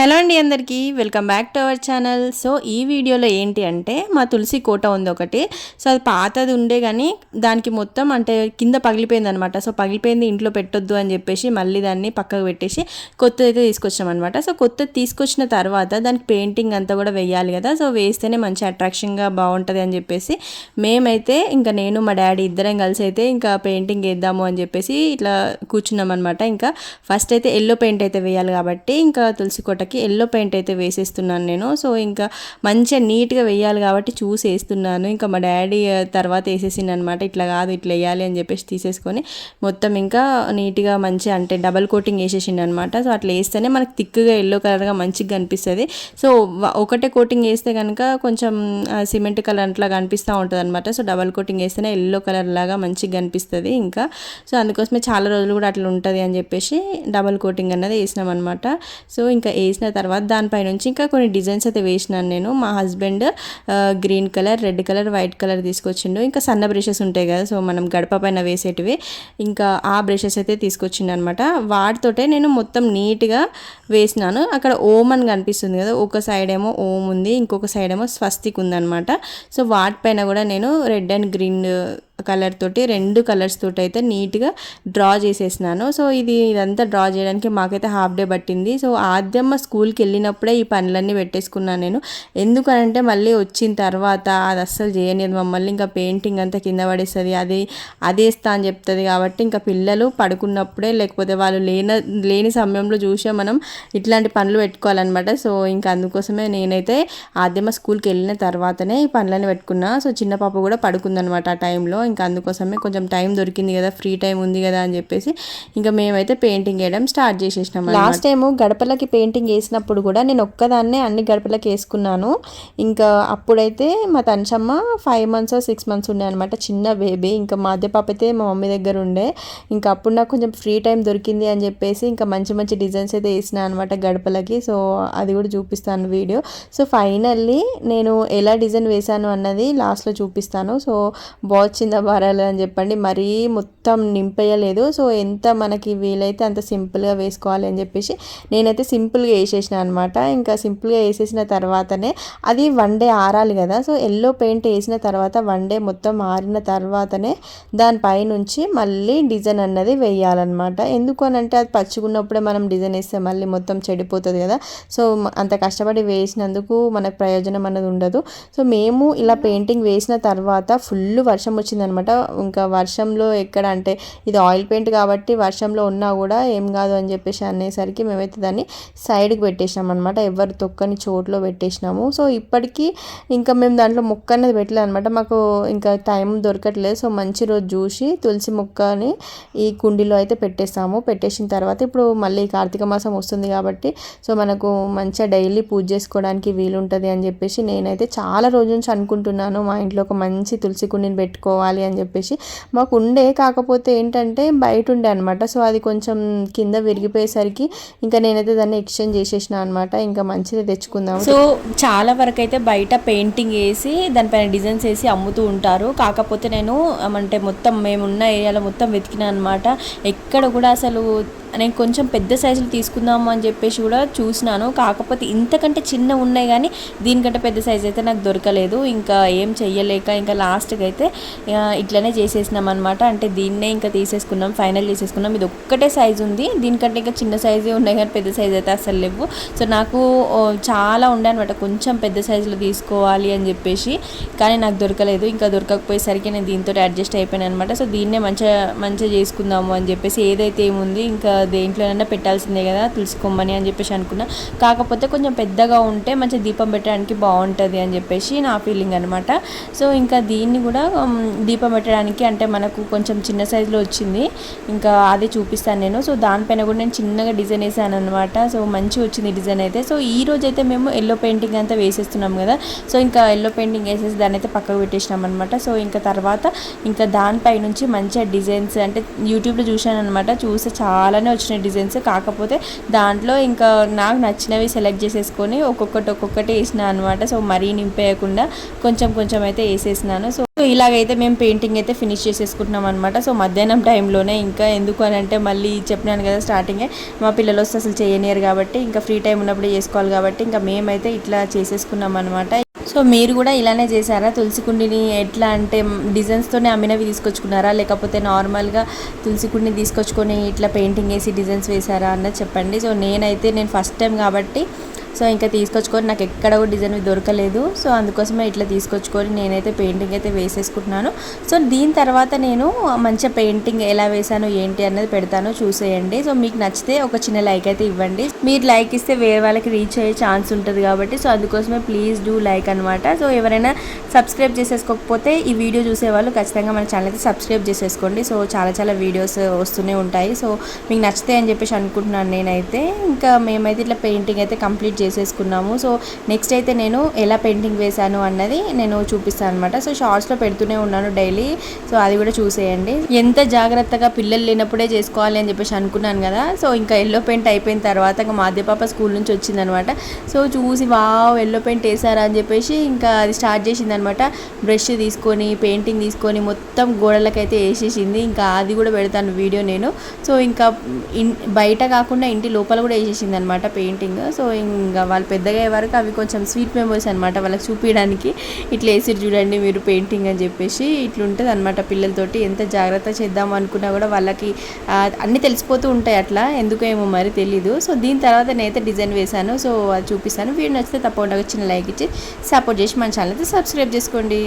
Hello అండి అందరికీ. Welcome back to our channel so ఈ వీడియోలో ఏంటి అంటే మా తులసి కోట ఉంది ఒకటి. సో అది పాతది ఉండే కానీ దానికి మొత్తం అంటే కింద పగిలిపోయింది అనమాట సో పగిలిపోయింది ఇంట్లో పెట్టొద్దు అని చెప్పేసి మళ్ళీ దాన్ని పక్కకు పెట్టేసి కొత్తది అయితే తీసుకొచ్చాం అనమాట సో కొత్తది తీసుకొచ్చిన తర్వాత దానికి పెయింటింగ్ అంతా కూడా వేయాలి కదా. సో వేస్తేనే మంచి అట్రాక్షన్గా బాగుంటుంది అని చెప్పేసి మేమైతే ఇంకా నేను మా డాడీ ఇద్దరం కలిసి అయితే ఇంకా పెయింటింగ్ వేద్దాము అని చెప్పేసి ఇట్లా కూర్చున్నాం అనమాట ఇంకా ఫస్ట్ అయితే ఎల్లో పెయింట్ అయితే వేయాలి కాబట్టి ఇంకా తులసి కోటకి ఎల్లో ఎల్లో పెయింట్ అయితే వేసేస్తున్నాను నేను. సో ఇంకా మంచిగా నీట్గా వేయాలి కాబట్టి చూసి వేస్తున్నాను ఇంకా మా డాడీ తర్వాత వేసేసింది అనమాట ఇట్లా కాదు ఇట్లా వేయాలి అని చెప్పేసి తీసేసుకొని మొత్తం ఇంకా నీట్గా మంచిగా అంటే డబల్ కోటింగ్ వేసేసింది అనమాట సో అట్లా వేస్తేనే మనకు థిక్గా ఎల్లో కలర్గా మంచిగా కనిపిస్తుంది. సో ఒకటే కోటింగ్ వేస్తే కనుక కొంచెం సిమెంట్ కలర్ అట్లా కనిపిస్తూ ఉంటుంది అనమాట సో డబల్ కోటింగ్ వేస్తేనే ఎల్లో కలర్ లాగా మంచిగా కనిపిస్తుంది ఇంకా. సో అందుకోసమే చాలా రోజులు కూడా అట్లా ఉంటుంది అని చెప్పేసి డబల్ కోటింగ్ అన్నది వేసినాం అనమాట సో ఇంకా వేసిన తర్వాత తర్వాత దానిపై నుంచి ఇంకా కొన్ని డిజైన్స్ అయితే వేసినాను నేను. మా husband green colour red colour white colour తీసుకొచ్చిండు. ఇంకా సన్న బ్రషెస్ ఉంటాయి కదా సో మనం గడప పైన వేసేటివి. ఇంకా ఆ బ్రషెస్ అయితే తీసుకొచ్చిండు అనమాట వాటితోటే నేను మొత్తం నీట్గా వేసినాను. అక్కడ ఓమ్ అని కనిపిస్తుంది కదా ఒక సైడ్ ఏమో ఓమ్ ఉంది ఇంకొక సైడ్ ఏమో స్వస్తిక్ ఉందనమాట సో వాటిపైన కూడా నేను రెడ్ అండ్ గ్రీన్ కలర్ తోటి రెండు కలర్స్ తోటి అయితే నీట్గా డ్రా చేసేసినాను. సో ఇది ఇదంతా డ్రా చేయడానికి మాకైతే హాఫ్ డే పట్టింది. సో ఆద్యమ్మ స్కూల్కి వెళ్ళినప్పుడే ఈ పనులన్నీ పెట్టేసుకున్నాను నేను. ఎందుకనంటే మళ్ళీ వచ్చిన తర్వాత అది అస్సలు చేయలేదు మమ్మల్ని. ఇంకా పెయింటింగ్ అంతా కింద పడేస్తుంది. అది అదేస్తా అని చెప్తుంది కాబట్టి ఇంకా పిల్లలు పడుకున్నప్పుడే లేకపోతే వాళ్ళు లేన లేని సమయంలో చూసే మనం ఇట్లాంటి పనులు పెట్టుకోవాలన్నమాట. సో ఇంకా అందుకోసమే నేనైతే ఆద్యమ్మ స్కూల్కి వెళ్ళిన తర్వాతనే ఈ పనులన్నీ పెట్టుకున్నా. సో చిన్న పాప కూడా పడుకుందనమాట ఆ టైంలో. ఇంకా అందుకోసమే కొంచెం టైం దొరికింది కదా ఫ్రీ టైం ఉంది కదా అని చెప్పేసి ఇంకా మేమైతే పెయింటింగ్ వేయడం స్టార్ట్ చేసేసినాం లాస్ట్ టైము గడపలకి పెయింటింగ్ వేసినప్పుడు కూడా నేను ఒక్కదాన్నే అన్ని గడపలకి వేసుకున్నాను. ఇంకా అప్పుడైతే మా తనచమ్మ ఫైవ్ మంత్స్ సిక్స్ మంత్స్ ఉండే అనమాట చిన్న బేబీ ఇంకా మధ్య పాప అయితే మా మమ్మీ దగ్గర ఉండే. ఇంకా అప్పుడు నాకు కొంచెం ఫ్రీ టైం దొరికింది అని చెప్పేసి ఇంకా మంచి మంచి డిజైన్స్ అయితే వేసిన అనమాట గడపలకి. సో అది కూడా చూపిస్తాను వీడియో సో ఫైనల్లీ నేను ఎలా డిజైన్ వేశాను అన్నది లాస్ట్లో చూపిస్తాను. సో బాగా బారాలి అని చెప్పండి. మరీ మొత్తం నింపేయలేదు. సో ఎంత మనకి వీలైతే అంత సింపుల్గా వేసుకోవాలి అని చెప్పేసి నేనైతే సింపుల్గా వేసేసిన అనమాట ఇంకా సింపుల్గా వేసేసిన తర్వాతనే అది వన్ డే ఆరాలి కదా. సో ఎల్లో పెయింట్ వేసిన తర్వాత వన్ డే మొత్తం ఆరిన తర్వాతనే దానిపైనుంచి మళ్ళీ డిజైన్ అన్నది వేయాలన్నమాట. ఎందుకు అని అంటే అది పచ్చుకున్నప్పుడే మనం డిజైన్ వేస్తే మళ్ళీ మొత్తం చెడిపోతుంది కదా. సో అంత కష్టపడి వేసినందుకు మనకు ప్రయోజనం అన్నది ఉండదు. సో మేము ఇలా పెయింటింగ్ వేసిన తర్వాత ఫుల్ వర్షం వచ్చింది అనమాట. ఇంకా వర్షంలో ఎక్కడ అంటే ఇది ఆయిల్ పెయింట్ కాబట్టి వర్షంలో ఉన్నా కూడా ఏం కాదు అని చెప్పేసి అనేసరికి మేమైతే దాన్ని సైడ్కి పెట్టేసినాం అనమాట. ఎవరు తొక్కని చోట్లో పెట్టేసినాము. సో ఇప్పటికీ ఇంకా మేము దాంట్లో మొక్క అనేది పెట్టలేదు అనమాట. మాకు ఇంకా టైం దొరకట్లేదు. సో మంచి రోజు చూసి తులసి మొక్కని ఈ కుండీలో అయితే పెట్టేస్తాము పెట్టేసిన తర్వాత ఇప్పుడు మళ్ళీ కార్తీక మాసం వస్తుంది కాబట్టి సో మనకు మంచిగా డైలీ పూజ చేసుకోవడానికి వీలుంటుంది అని చెప్పేసి నేనైతే చాలా రోజు నుంచి అనుకుంటున్నాను. మా ఇంట్లో ఒక మంచి తులసి కుండీని పెట్టుకోవాలి అని చెప్పేసి మాకు ఉండే కాకపోతే ఏంటంటే బయట ఉండే అనమాట సో అది కొంచెం కింద విరిగిపోయేసరికి ఇంకా నేనైతే దాన్ని ఎక్స్చేంజ్ చేసేసిన అనమాట ఇంకా మంచిది తెచ్చుకుందాం సో చాలా వరకు అయితే బయట పెయింటింగ్ వేసి దానిపైన డిజైన్స్ వేసి అమ్ముతూ ఉంటారు. కాకపోతే నేను అంటే మొత్తం మేమున్న ఏరియాలో మొత్తం వెతికిన అనమాట ఎక్కడ కూడా అసలు నేను కొంచెం పెద్ద సైజులు తీసుకుందాము అని చెప్పేసి కూడా చూసినాను. కాకపోతే ఇంతకంటే చిన్న ఉన్నాయి కానీ దీనికంటే పెద్ద సైజ్ అయితే నాకు దొరకలేదు. ఇంకా ఏం చెయ్యలేక ఇంకా లాస్ట్కి అయితే ఇట్లనే చేసేసినాం అనమాట అంటే దీన్నే ఇంకా తీసేసుకున్నాం ఫైనల్ చేసేసుకున్నాం. ఇది ఒక్కటే సైజు ఉంది. దీనికంటే ఇంకా చిన్న సైజే ఉన్నాయి కానీ పెద్ద సైజ్ అయితే అసలు లేవు. సో నాకు చాలా ఉండే అనమాట కొంచెం పెద్ద సైజులో తీసుకోవాలి అని చెప్పేసి కానీ నాకు దొరకలేదు. ఇంకా దొరకకపోయేసరికి నేను దీంతో అడ్జస్ట్ అయిపోయాను అనమాట సో దీన్నే మంచిగా మంచిగా చేసుకుందాము అని చెప్పేసి ఏదైతే ఏముంది ఇంకా దేంట్లోనైనా పెట్టాల్సిందే కదా తులసి కొమ్మని అని చెప్పేసి అనుకున్నా. కాకపోతే కొంచెం పెద్దగా ఉంటే మంచి దీపం పెట్టడానికి బాగుంటుంది అని చెప్పేసి నా ఫీలింగ్ అనమాట సో ఇంకా దీన్ని కూడా దీపం పెట్టడానికి అంటే మనకు కొంచెం చిన్న సైజులో వచ్చింది. ఇంకా అది చూపిస్తాను నేను. సో దానిపైన కూడా నేను చిన్నగా డిజైన్ వేసాను అనమాట సో మంచి వచ్చింది డిజైన్ అయితే. సో ఈ రోజు అయితే మేము ఎల్లో పెయింటింగ్ అంతా వేసేస్తున్నాం కదా. సో ఇంకా ఎల్లో పెయింటింగ్ వేసేసి దాన్ని అయితే పక్కకు పెట్టేసినాం అనమాట సో ఇంకా తర్వాత ఇంకా దానిపై నుంచి మంచిగా డిజైన్స్ అంటే యూట్యూబ్లో చూశాను అనమాట చూస్తే చాలానే వచ్చిన డిజైన్స్ కాకపోతే దాంట్లో ఇంకా నాకు నచ్చినవి సెలెక్ట్ చేసేసుకొని ఒక్కొక్కటి ఒక్కొక్కటి వేసిన అనమాట సో మరీ నింపేయకుండా కొంచెం కొంచెం అయితే వేసేసినాను. సో సో ఇలాగైతే మేము పెయింటింగ్ అయితే ఫినిష్ చేసేసుకుంటున్నాం అనమాట సో మధ్యాహ్నం టైంలోనే ఇంకా ఎందుకు అని అంటే మళ్ళీ చెప్పినాను కదా స్టార్టింగే మా పిల్లలు వస్తే అసలు చేయనియరు కాబట్టి ఇంకా ఫ్రీ టైం ఉన్నప్పుడు చేసుకోవాలి కాబట్టి ఇంకా మేమైతే ఇట్లా చేసేసుకున్నాం అనమాట సో మీరు కూడా ఇలానే చేశారా? తులసి కుండిని ఎట్లా అంటే డిజైన్స్తోనే అమ్మినవి తీసుకొచ్చుకున్నారా? లేకపోతే నార్మల్గా తులసి కుండిని తీసుకొచ్చుకొని ఇట్లా పెయింటింగ్ వేసి డిజైన్స్ వేశారా? అన్నది చెప్పండి. సో నేనైతే నేను ఫస్ట్ టైం కాబట్టి సో ఇంకా తీసుకొచ్చుకొని నాకు ఎక్కడ కూడా డిజైన్ దొరకలేదు. సో అందుకోసమే ఇట్లా తీసుకొచ్చుకొని నేనైతే పెయింటింగ్ అయితే వేసేసుకుంటున్నాను. సో దీని తర్వాత నేను మంచిగా పెయింటింగ్ ఎలా వేసాను ఏంటి అన్నది పెడతాను చూసేయండి. సో మీకు నచ్చితే ఒక చిన్న లైక్ అయితే ఇవ్వండి. మీరు లైక్ ఇస్తే వేరే వాళ్ళకి రీచ్ అయ్యే ఛాన్స్ ఉంటుంది కాబట్టి సో అందుకోసమే ప్లీజ్ డూ లైక్ అనమాట సో ఎవరైనా సబ్స్క్రైబ్ చేసేసుకోకపోతే ఈ వీడియో చూసేవాళ్ళు ఖచ్చితంగా మన ఛానల్ అయితే సబ్స్క్రైబ్ చేసేసుకోండి. సో చాలా చాలా వీడియోస్ వస్తూనే ఉంటాయి. సో మీకు నచ్చితే అని చెప్పేసి అనుకుంటున్నాను నేనైతే. ఇంకా మేమైతే ఇట్లా పెయింటింగ్ అయితే కంప్లీట్ చేసేసుకున్నాము. సో నెక్స్ట్ అయితే నేను ఎలా పెయింటింగ్ వేశాను అన్నది నేను చూపిస్తాను అనమాట సో షార్ట్స్లో పెడుతూనే ఉన్నాను డైలీ సో అది కూడా చూసేయండి. ఎంత జాగ్రత్తగా పిల్లలు లేనప్పుడే చేసుకోవాలి అని చెప్పేసి అనుకున్నాను కదా. సో ఇంకా ఎల్లో పెయింట్ అయిపోయిన తర్వాత ఇంకా మాధ్య పాప స్కూల్ నుంచి వచ్చిందనమాట సో చూసి వావ్ ఎల్లో పెయింట్ వేసారా అని చెప్పేసి ఇంకా అది స్టార్ట్ చేసింది అనమాట బ్రష్ తీసుకొని పెయింటింగ్ తీసుకొని మొత్తం గోడలకైతే వేసేసింది. ఇంకా అది కూడా పెడతాను వీడియో నేను. సో ఇంకా ఇన్ బయట కాకుండా ఇంటి లోపల కూడా వేసేసింది అనమాట పెయింటింగ్ సో ఇంకా వాళ్ళు పెద్దగా అయ్యే వరకు అవి కొంచెం స్వీట్ మెమరీస్ అనమాట వాళ్ళకి చూపించడానికి ఇట్లా వేసి చూడండి మీరు పెయింటింగ్ అని చెప్పేసి ఇట్లుంటుంది అనమాట పిల్లలతోటి. ఎంత జాగ్రత్త చేద్దాం అనుకున్నా కూడా వాళ్ళకి అన్నీ తెలిసిపోతూ ఉంటాయి అట్లా. ఎందుకు ఏమో మరి తెలీదు. సో దీని తర్వాత నేనైతే డిజైన్ వేశాను. సో అది చూపిస్తాను. వీడియో నచ్చితే తప్పకుండా చిన్న లైక్ ఇచ్చి సపోర్ట్ చేసి మన ఛానల్ అయితే సబ్స్క్రైబ్ చేసుకోండి.